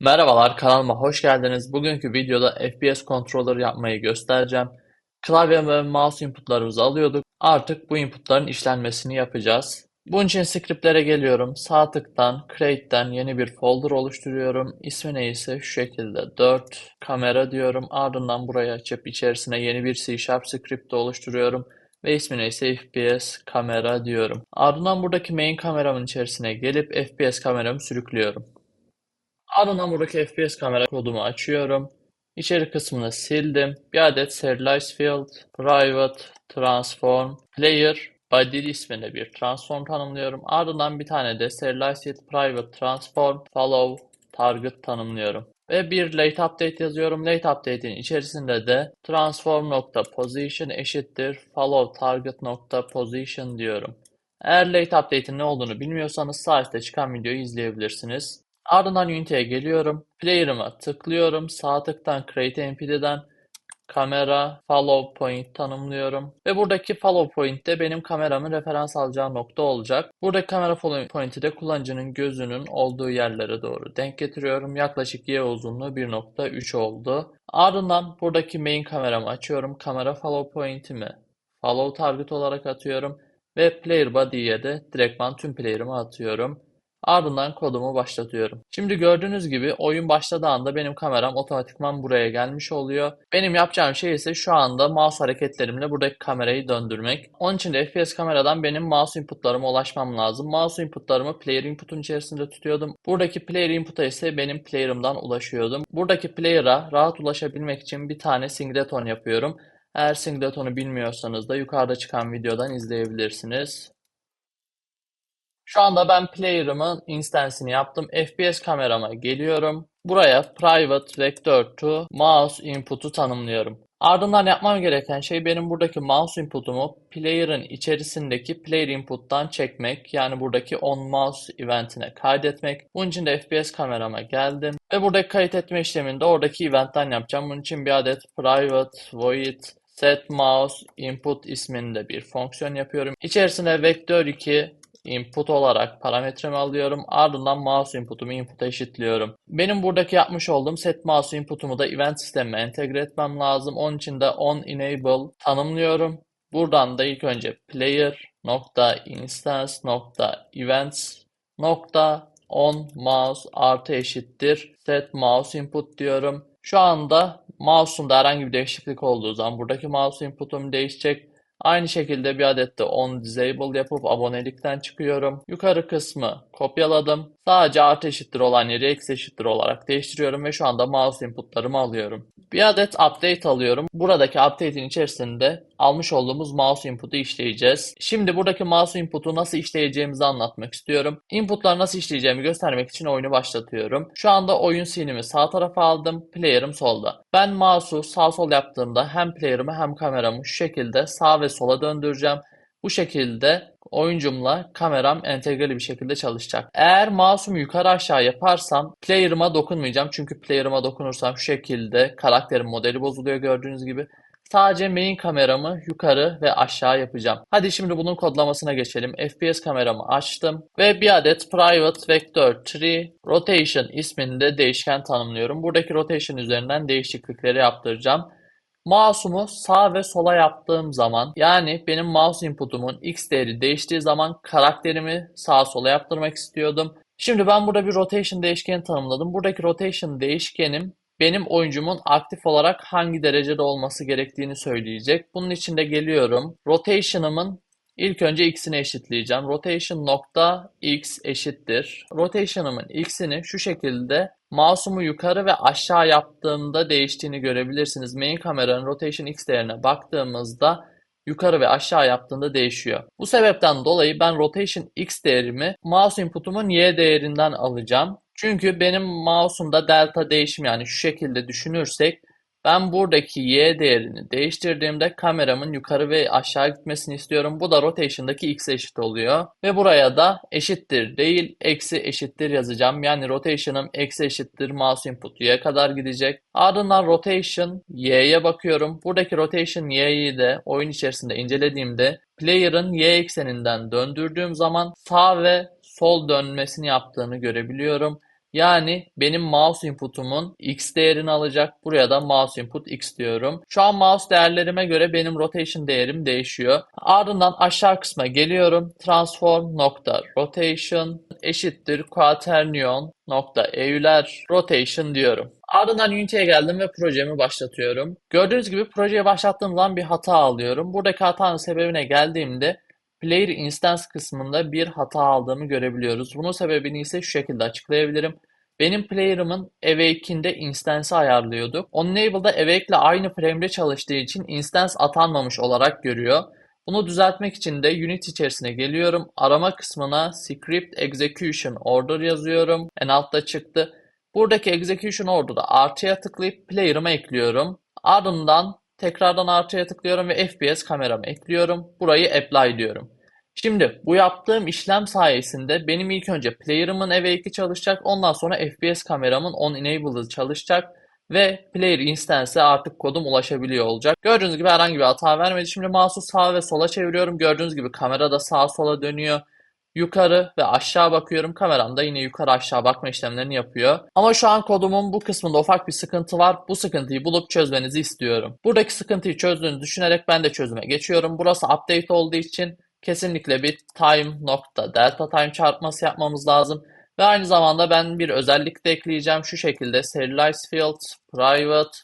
Merhabalar kanalıma hoş geldiniz. Bugünkü videoda FPS controller yapmayı göstereceğim. Klavye ve mouse inputlarımızı alıyorduk. Artık bu inputların işlenmesini yapacağız. Bunun için scriptlere geliyorum. Sağ tıktan create'den yeni bir folder oluşturuyorum. İsmi neyse şu şekilde 4 kamera diyorum. Ardından burayı açıp içerisine yeni bir C Sharp script oluşturuyorum. Ve ismi neyse FPS kamera diyorum. Ardından buradaki main kameramın içerisine gelip FPS kameramı sürüklüyorum. Ardından buradaki FPS kamera kodumu açıyorum. İçeri kısmını sildim. Bir adet serialize field, private, transform, player, body isminde bir transform tanımlıyorum. Ardından bir tane de serialize private transform, follow, target tanımlıyorum. Ve bir late update yazıyorum. Late update'in içerisinde de transform.position eşittir follow target.position diyorum. Eğer late update'in ne olduğunu bilmiyorsanız sağ çıkan videoyu izleyebilirsiniz. Ardından Unity'ye geliyorum. Player'ıma tıklıyorum. Sağ tıktan Create MPD'den kamera follow point tanımlıyorum. Ve buradaki follow point de benim kameramın referans alacağı nokta olacak. Buradaki kamera follow point'i de kullanıcının gözünün olduğu yerlere doğru denk getiriyorum. Yaklaşık y uzunluğu 1.3 oldu. Ardından buradaki main kameramı açıyorum. Kamera follow point'imi follow target olarak atıyorum. Ve player body'ye de direktman tüm player'ımı atıyorum. Ardından kodumu başlatıyorum. Şimdi gördüğünüz gibi oyun başladığı anda benim kameram otomatikman buraya gelmiş oluyor. Benim yapacağım şey ise şu anda mouse hareketlerimle buradaki kamerayı döndürmek. Onun için de FPS kameradan benim mouse inputlarıma ulaşmam lazım. Mouse inputlarımı player input'un içerisinde tutuyordum. Buradaki player input'a ise benim player'ımdan ulaşıyordum. Buradaki player'a rahat ulaşabilmek için bir tane singleton yapıyorum. Eğer singleton'u bilmiyorsanız da yukarıda çıkan videodan izleyebilirsiniz. Şu anda ben player'ımın instance'ini yaptım. FPS kamerama geliyorum. Buraya private vector to mouse input'u tanımlıyorum. Ardından yapmam gereken şey benim buradaki mouse input'umu player'ın içerisindeki player input'tan çekmek. Yani buradaki on mouse eventine kaydetmek. Bunun için de FPS kamerama geldim. Ve buradaki kayıt etme işlemini de oradaki eventten yapacağım. Bunun için bir adet private void set mouse input isminde bir fonksiyon yapıyorum. İçerisine vektör 2 input olarak parametremi alıyorum. Ardından mouse input'umu input'a eşitliyorum. Benim buradaki yapmış olduğum set mouse input'umu da event sistemime entegre etmem lazım. Onun için de on enable tanımlıyorum. Buradan da ilk önce player nokta instance nokta events nokta on mouse artı eşittir set mouse input diyorum. Şu anda mouse'umda herhangi bir değişiklik olduğu zaman buradaki mouse input'um değişecek. Aynı şekilde bir adet de on disable yapıp abonelikten çıkıyorum. Yukarı kısmı kopyaladım. Sadece artı eşittir olan yeri eksi eşittir olarak değiştiriyorum ve şu anda mouse inputlarımı alıyorum. Bir adet update alıyorum. Buradaki update'in içerisinde almış olduğumuz mouse input'u işleyeceğiz. Şimdi buradaki mouse input'u nasıl işleyeceğimizi anlatmak istiyorum. Input'ları nasıl işleyeceğimi göstermek için oyunu başlatıyorum. Şu anda oyun scenemi sağ tarafa aldım. Player'ım solda. Ben mouse'u sağ sol yaptığımda hem player'ımı hem kameramı şu şekilde sağ ve sola döndüreceğim. Bu şekilde oyuncumla kameram entegreli bir şekilde çalışacak. Eğer mouse'umu yukarı aşağı yaparsam player'ıma dokunmayacağım. Çünkü player'ıma dokunursam şu şekilde karakterin modeli bozuluyor gördüğünüz gibi. Sadece main kameramı yukarı ve aşağı yapacağım. Hadi şimdi bunun kodlamasına geçelim. FPS kameramı açtım ve bir adet private vector tree rotation isminde değişken tanımlıyorum. Buradaki rotation üzerinden değişiklikleri yaptıracağım. Mouse'umu sağ ve sola yaptığım zaman yani benim mouse input'umun x değeri değiştiği zaman karakterimi sağa sola yaptırmak istiyordum. Şimdi ben burada bir rotation değişkeni tanımladım. Buradaki rotation değişkenim benim oyuncumun aktif olarak hangi derecede olması gerektiğini söyleyecek. Bunun için de geliyorum. Rotation'ımın ilk önce x'ini eşitleyeceğim. Rotation nokta x eşittir. Rotation'ımın x'ini şu şekilde Mouse'umu yukarı ve aşağı yaptığımda değiştiğini görebilirsiniz. Main kameranın rotation x değerine baktığımızda yukarı ve aşağı yaptığında değişiyor. Bu sebepten dolayı ben rotation x değerimi mouse input'umun y değerinden alacağım. Çünkü benim mouse'umda delta değişim yani şu şekilde düşünürsek ben buradaki y değerini değiştirdiğimde kameramın yukarı ve aşağı gitmesini istiyorum. Bu da rotation'daki x eşit oluyor. Ve buraya da eşittir değil eksi eşittir yazacağım. Yani rotation'ım eksi eşittir mouse input y'ye kadar gidecek. Ardından rotation y'ye bakıyorum. Buradaki rotation y'yi de oyun içerisinde incelediğimde player'ın y ekseninden döndürdüğüm zaman sağ ve sol dönmesini yaptığını görebiliyorum. Yani benim mouse input'umun x değerini alacak. Buraya da mouse input x diyorum. Şu an mouse değerlerime göre benim rotation değerim değişiyor. Ardından aşağı kısma geliyorum. Transform nokta rotation eşittir quaternion nokta Euler rotation diyorum. Ardından Unity'ye geldim ve projemi başlatıyorum. Gördüğünüz gibi projeyi başlattığım zaman bir hata alıyorum. Buradaki hatanın sebebine geldiğimde Player Instance kısmında bir hata aldığımı görebiliyoruz. Bunun sebebini ise şu şekilde açıklayabilirim. Benim player'ımın Awake'inde instance'ı ayarlıyorduk. OnEnable'da Awake ile aynı frame'de çalıştığı için instance atanmamış olarak görüyor. Bunu düzeltmek için de Unity içerisine geliyorum. Arama kısmına Script Execution Order yazıyorum. En altta çıktı. Buradaki Execution Order'da artıya tıklayıp player'ıma ekliyorum. Ardından tekrardan artıya tıklıyorum ve FPS kameramı ekliyorum. Burayı apply diyorum. Şimdi bu yaptığım işlem sayesinde benim ilk önce player'ımın Awake'i çalışacak. Ondan sonra FPS kameramın on enabled'ı çalışacak. Ve player instance'e artık kodum ulaşabiliyor olacak. Gördüğünüz gibi herhangi bir hata vermedi. Şimdi mouse'u sağa ve sola çeviriyorum. Gördüğünüz gibi kamera da sağa sola dönüyor. Yukarı ve aşağı bakıyorum. Kameram da yine yukarı aşağı bakma işlemlerini yapıyor. Ama şu an kodumun bu kısmında ufak bir sıkıntı var. Bu sıkıntıyı bulup çözmenizi istiyorum. Buradaki sıkıntıyı çözdüğünüzü düşünerek ben de çözüme geçiyorum. Burası update olduğu için kesinlikle bir time nokta delta time çarpması yapmamız lazım. Ve aynı zamanda ben bir özellik de ekleyeceğim. Şu şekilde serialize field, private,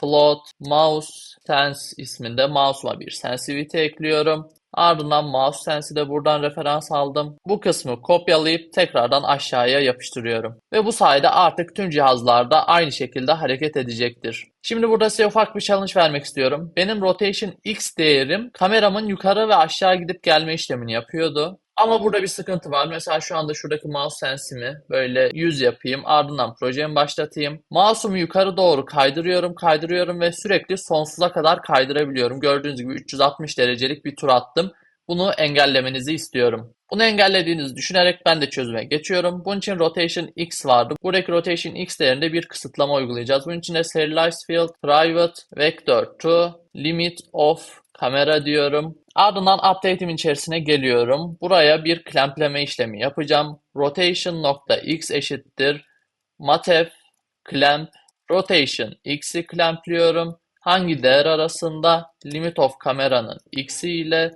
float, mouse, sense isminde mouse'uma bir sensitivity ekliyorum. Ardından mouse sense'i de buradan referans aldım. Bu kısmı kopyalayıp tekrardan aşağıya yapıştırıyorum. Ve bu sayede artık tüm cihazlarda aynı şekilde hareket edecektir. Şimdi burada size ufak bir challenge vermek istiyorum. Benim rotation x değerim kameramın yukarı ve aşağı gidip gelme işlemini yapıyordu. Ama burada bir sıkıntı var. Mesela şu anda şuradaki mouse sense'imi böyle 100 yapayım. Ardından projemi başlatayım. Mouse'umu yukarı doğru kaydırıyorum, kaydırıyorum ve sürekli sonsuza kadar kaydırabiliyorum. Gördüğünüz gibi 360 derecelik bir tur attım. Bunu engellemenizi istiyorum. Bunu engellediğinizi düşünerek ben de çözüme geçiyorum. Bunun için rotation x vardı. Buradaki rotation x değerinde bir kısıtlama uygulayacağız. Bunun için de serialize field private vector to limit of kamera diyorum. Ardından update'imin içerisine geliyorum. Buraya bir klempleme işlemi yapacağım. Rotation nokta x eşittir matef clamp rotation x'i klempliyorum. Hangi değer arasında? Limit of kameranın x'i ile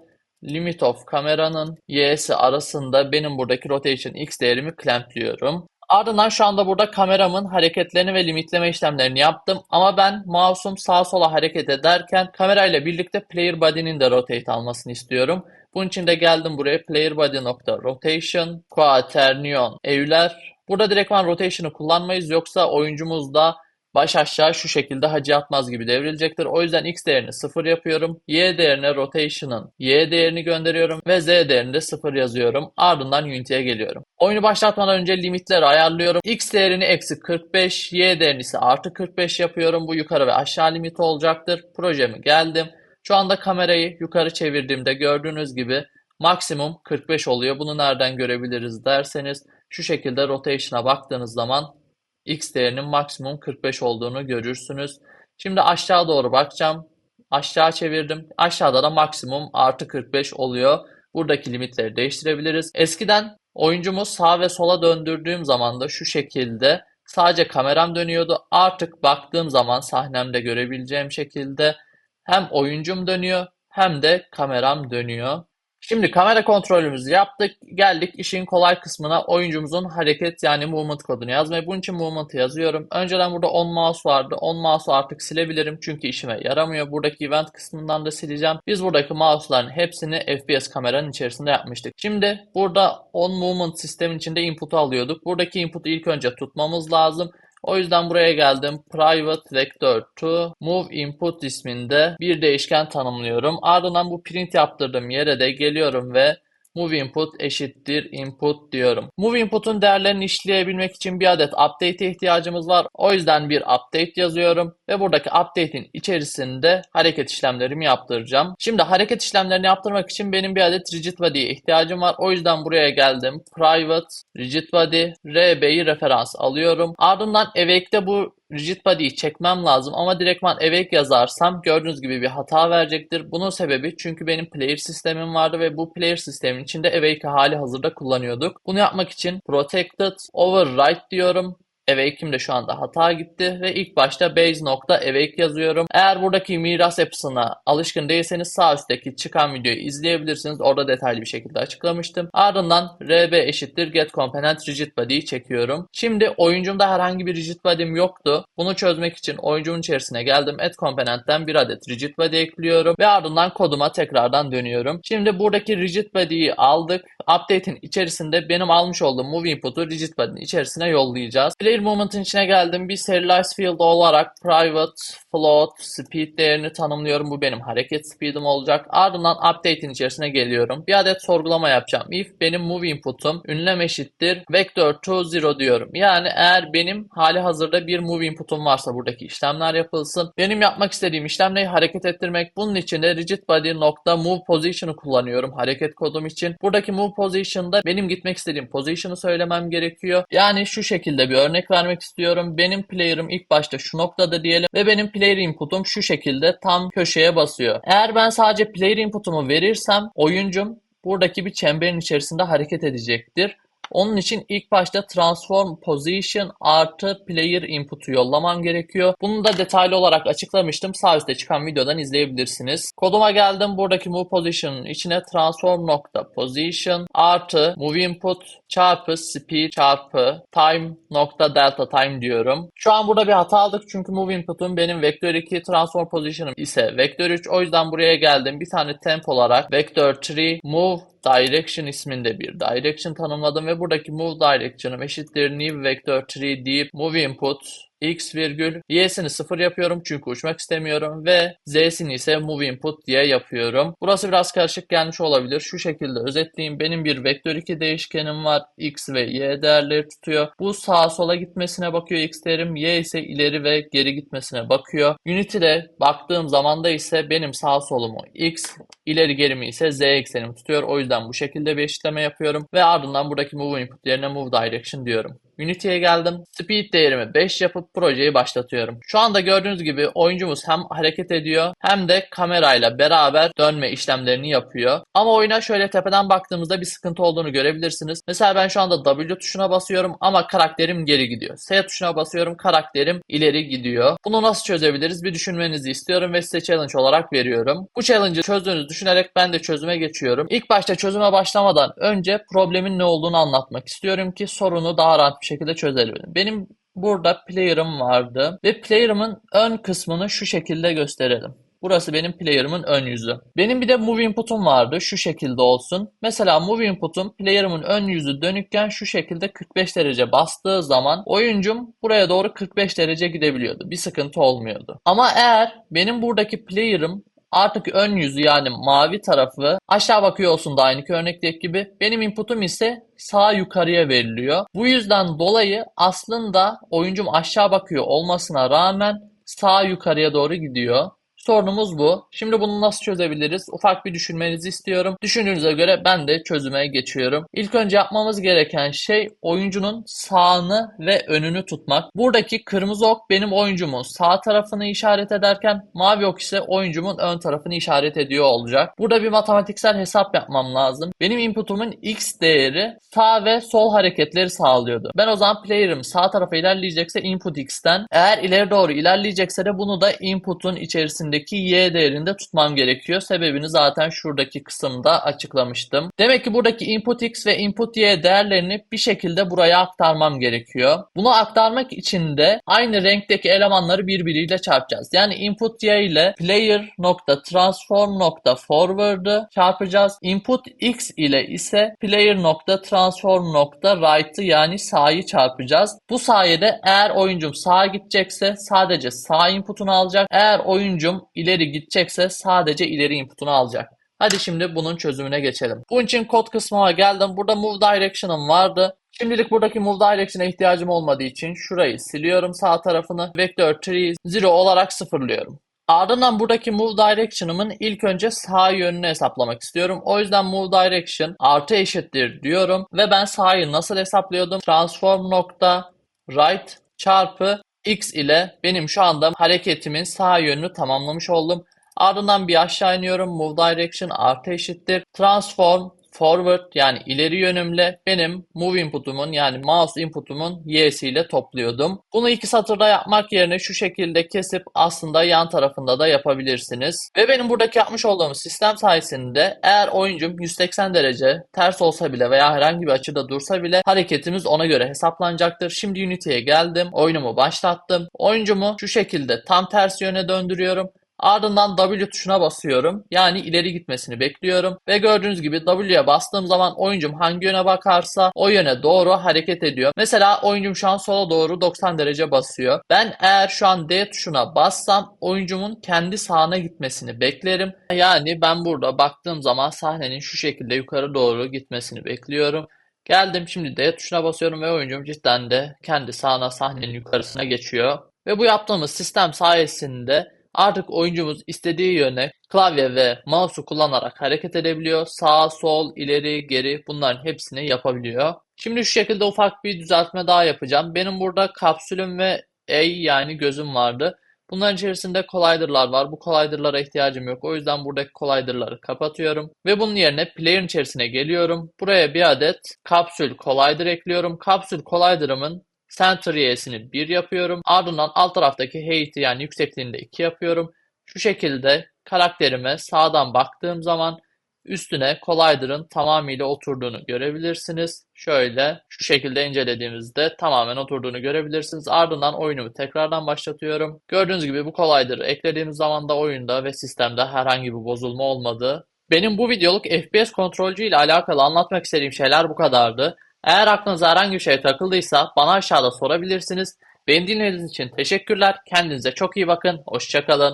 limit of kameranın y'si arasında benim buradaki rotation x değerimi klempliyorum. Ardından şu anda burada kameramın hareketlerini ve limitleme işlemlerini yaptım. Ama ben mouse'um sağa sola hareket ederken kamerayla birlikte player body'nin de rotate almasını istiyorum. Bunun için de geldim buraya player body nokta rotation quaternion Euler. Burada direktman rotation'ı kullanmayız yoksa oyuncumuz da baş aşağı şu şekilde hacı atmaz gibi devrilecektir. O yüzden x değerini 0 yapıyorum. Y değerine rotation'ın y değerini gönderiyorum ve z değerini de 0 yazıyorum. Ardından Unity'ye geliyorum. Oyunu başlatmadan önce limitleri ayarlıyorum. x değerini eksi 45, y değerini ise artı 45 yapıyorum. Bu yukarı ve aşağı limiti olacaktır. Projemi geldim. Şu anda kamerayı yukarı çevirdiğimde gördüğünüz gibi maksimum 45 oluyor. Bunu nereden görebiliriz derseniz şu şekilde rotation'a baktığınız zaman x değerinin maksimum 45 olduğunu görürsünüz. Şimdi aşağı doğru bakacağım. Aşağı çevirdim. Aşağıda da maksimum artı 45 oluyor. Buradaki limitleri değiştirebiliriz. Eskiden oyuncumu sağa ve sola döndürdüğüm zaman da şu şekilde sadece kameram dönüyordu. Artık baktığım zaman sahnemde görebileceğim şekilde hem oyuncum dönüyor hem de kameram dönüyor. Şimdi kamera kontrolümüzü yaptık. Geldik işin kolay kısmına oyuncumuzun hareket yani movement kodunu yazmaya. Bunun için movement'ı yazıyorum. Önceden burada on mouse vardı. On mouse'u artık silebilirim çünkü işime yaramıyor. Buradaki event kısmından da sileceğim. Biz buradaki mouse'ların hepsini FPS kameranın içerisinde yapmıştık. Şimdi burada on movement sistemin içinde input'u alıyorduk. Buradaki input'u ilk önce tutmamız lazım. O yüzden buraya geldim. Private vector to move input isminde bir değişken tanımlıyorum. Ardından bu print yaptırdığım yere de geliyorum ve move input eşittir input diyorum. Move input'un değerlerini işleyebilmek için bir adet update'e ihtiyacımız var. O yüzden bir update yazıyorum ve buradaki update'in içerisinde hareket işlemlerimi yaptıracağım. Şimdi hareket işlemlerini yaptırmak için benim bir adet rigid body'ye ihtiyacım var. O yüzden buraya geldim. Private rigid body RB'yi referans alıyorum. Ardından Awake'de bu rigid body'yi çekmem lazım ama direktman awake yazarsam gördüğünüz gibi bir hata verecektir. Bunun sebebi çünkü benim player sistemim vardı ve bu player sistemin içinde awake'i hali hazırda kullanıyorduk. Bunu yapmak için protected override diyorum. Awake'im de şu anda hata gitti ve ilk başta base nokta awake yazıyorum. Eğer buradaki miras yapısına alışkın değilseniz sağ üstteki çıkan videoyu izleyebilirsiniz. Orada detaylı bir şekilde açıklamıştım. Ardından rb eşittir get component rigid body'yi çekiyorum. Şimdi oyuncumda herhangi bir rigid body'm yoktu. Bunu çözmek için oyuncumun içerisine geldim. Add component'ten bir adet rigid body ekliyorum ve ardından koduma tekrardan dönüyorum. Şimdi buradaki rigid body'yi aldık. Update'in içerisinde benim almış olduğum move input'u rigid body'nin içerisine yollayacağız. Player movement'ın içine geldim. Bir serialize field olarak private float speed değerini tanımlıyorum. Bu benim hareket speed'im olacak. Ardından update'in içerisine geliyorum. Bir adet sorgulama yapacağım. If benim move input'um ünlem eşittir vector to zero diyorum. Yani eğer benim hali hazırda bir move input'um varsa buradaki işlemler yapılsın. Benim yapmak istediğim işlemleri hareket ettirmek. Bunun için de rigid body nokta move position'ı kullanıyorum hareket kodum için. Buradaki move position'da benim gitmek istediğim position'ı söylemem gerekiyor. Yani şu şekilde bir örnek vermek istiyorum. Benim player'ım ilk başta şu noktada diyelim ve benim player input'um şu şekilde tam köşeye basıyor. Eğer ben sadece player input'umu verirsem oyuncum buradaki bir çemberin içerisinde hareket edecektir. Onun için ilk başta transform position artı player input'u yollamam gerekiyor. Bunu da detaylı olarak açıklamıştım. Sağ üstte çıkan videodan izleyebilirsiniz. Koduma geldim. Buradaki move position'ın içine transform nokta position artı move input çarpı speed çarpı time nokta delta time diyorum. Şu an burada bir hata aldık çünkü move input'um benim vektör 2 transform position'ım ise vektör 3. O yüzden buraya geldim. Bir tane temp olarak vektör 3 move direction isminde bir direction tanımladım ve buradaki move direction'ım eşittir new vector 3 deyip move input x virgül y'sini sıfır yapıyorum çünkü uçmak istemiyorum ve z'sini ise move input diye yapıyorum. Burası biraz karışık gelmiş olabilir. Şu şekilde özetleyeyim. Benim bir vektör 2 değişkenim var. x ve y değerleri tutuyor. Bu sağa sola gitmesine bakıyor x değerim. y ise ileri ve geri gitmesine bakıyor. Unity'de baktığım zamanda ise benim sağ solumu x, ileri gerimi ise z eksenimi tutuyor. O yüzden bu şekilde bir eşitleme yapıyorum ve ardından buradaki move input yerine move direction diyorum. Unity'ye geldim. Speed değerimi 5 yapıp projeyi başlatıyorum. Şu anda gördüğünüz gibi oyuncumuz hem hareket ediyor hem de kamerayla beraber dönme işlemlerini yapıyor. Ama oyuna şöyle tepeden baktığımızda bir sıkıntı olduğunu görebilirsiniz. Mesela ben şu anda W tuşuna basıyorum ama karakterim geri gidiyor. S tuşuna basıyorum karakterim ileri gidiyor. Bunu nasıl çözebiliriz bir düşünmenizi istiyorum ve size challenge olarak veriyorum. Bu challenge'ı çözdüğünüzü düşünerek ben de çözüme geçiyorum. İlk başta çözüme başlamadan önce problemin ne olduğunu anlatmak istiyorum ki sorunu daha rahat bir şekilde çözebilirim. Benim burada player'ım vardı ve player'ımın ön kısmını şu şekilde gösterelim. Burası benim player'ımın ön yüzü. Benim bir de move input'um vardı. Şu şekilde olsun. Mesela move input'um player'ımın ön yüzü dönükken şu şekilde 45 derece bastığı zaman oyuncum buraya doğru 45 derece gidebiliyordu. Bir sıkıntı olmuyordu. Ama eğer benim buradaki player'ım Artık ön yüzü yani mavi tarafı aşağı bakıyor olsun da aynı örnekteki gibi. Benim inputum ise sağ yukarıya veriliyor. Bu yüzden dolayı aslında oyuncum aşağı bakıyor olmasına rağmen sağ yukarıya doğru gidiyor. Sorunumuz bu. Şimdi bunu nasıl çözebiliriz? Ufak bir düşünmenizi istiyorum. Düşündüğünüze göre ben de çözüme geçiyorum. İlk önce yapmamız gereken şey oyuncunun sağını ve önünü tutmak. Buradaki kırmızı ok benim oyuncumun sağ tarafını işaret ederken mavi ok ise oyuncumun ön tarafını işaret ediyor olacak. Burada bir matematiksel hesap yapmam lazım. Benim inputumun x değeri sağ ve sol hareketleri sağlıyordu. Ben o zaman player'ım sağ tarafa ilerleyecekse input x'ten, eğer ileri doğru ilerleyecekse de bunu da input'un içerisinde içindeki y değerinde tutmam gerekiyor. Sebebini zaten şuradaki kısımda açıklamıştım. Demek ki buradaki input x ve input y değerlerini bir şekilde buraya aktarmam gerekiyor. Bunu aktarmak için de aynı renkteki elemanları birbiriyle çarpacağız. Yani input y ile player nokta transform nokta forward'ı çarpacağız. Input x ile ise player nokta transform nokta right'ı yani sağı çarpacağız. Bu sayede eğer oyuncum sağa gidecekse sadece sağ inputunu alacak. Eğer oyuncum ileri gidecekse sadece ileri inputunu alacak. Hadi şimdi bunun çözümüne geçelim. Bunun için kod kısmına geldim. Burada move direction'ım vardı. Şimdilik buradaki move direction'a ihtiyacım olmadığı için şurayı siliyorum sağ tarafını. Vector 3 0 olarak sıfırlıyorum. Ardından buradaki move direction'ımın ilk önce sağ yönünü hesaplamak istiyorum. O yüzden move direction artı eşittir diyorum ve ben sağı nasıl hesaplıyordum? Transform nokta right çarpı X ile benim şu anda hareketimin sağ yönünü tamamlamış oldum. Ardından bir aşağı iniyorum. Move direction artı eşittir. Transform forward yani ileri yönümle benim move input'umun yani mouse input'umun y'siyle topluyordum. Bunu iki satırda yapmak yerine şu şekilde kesip aslında yan tarafında da yapabilirsiniz. Ve benim buradaki yapmış olduğum sistem sayesinde eğer oyuncum 180 derece ters olsa bile veya herhangi bir açıda dursa bile hareketimiz ona göre hesaplanacaktır. Şimdi Unity'ye geldim. Oyunumu başlattım. Oyuncumu şu şekilde tam ters yöne döndürüyorum. Ardından W tuşuna basıyorum. Yani ileri gitmesini bekliyorum. Ve gördüğünüz gibi W'ye bastığım zaman oyuncum hangi yöne bakarsa o yöne doğru hareket ediyor. Mesela oyuncum şu an sola doğru 90 derece basıyor. Ben eğer şu an D tuşuna bassam oyuncumun kendi sağına gitmesini beklerim. Yani ben burada baktığım zaman sahnenin şu şekilde yukarı doğru gitmesini bekliyorum. Geldim şimdi D tuşuna basıyorum ve oyuncum cidden de kendi sağına sahnenin yukarısına geçiyor. Ve bu yaptığımız sistem sayesinde Artık oyuncumuz istediği yöne klavye ve mouse'u kullanarak hareket edebiliyor. Sağ, sol, ileri, geri bunların hepsini yapabiliyor. Şimdi şu şekilde ufak bir düzeltme daha yapacağım. Benim burada kapsülüm ve A yani gözüm vardı. Bunların içerisinde collider'lar var. Bu collider'lara ihtiyacım yok. O yüzden buradaki collider'ları kapatıyorum. Ve bunun yerine player'ın içerisine geliyorum. Buraya bir adet kapsül collider ekliyorum. Kapsül collider'ımın Center y'sini 1 yapıyorum. Ardından alt taraftaki height'i yani yüksekliğini de 2 yapıyorum. Şu şekilde karakterime sağdan baktığım zaman üstüne Collider'ın tamamıyla oturduğunu görebilirsiniz. Şöyle şu şekilde incelediğimizde tamamen oturduğunu görebilirsiniz. Ardından oyunumu tekrardan başlatıyorum. Gördüğünüz gibi bu Collider'ı eklediğimiz zaman da oyunda ve sistemde herhangi bir bozulma olmadı. Benim bu videoluk FPS kontrolcü ile alakalı anlatmak istediğim şeyler bu kadardı. Eğer aklınıza herhangi bir şey takıldıysa bana aşağıda sorabilirsiniz. Beni dinlediğiniz için teşekkürler. Kendinize çok iyi bakın. Hoşçakalın.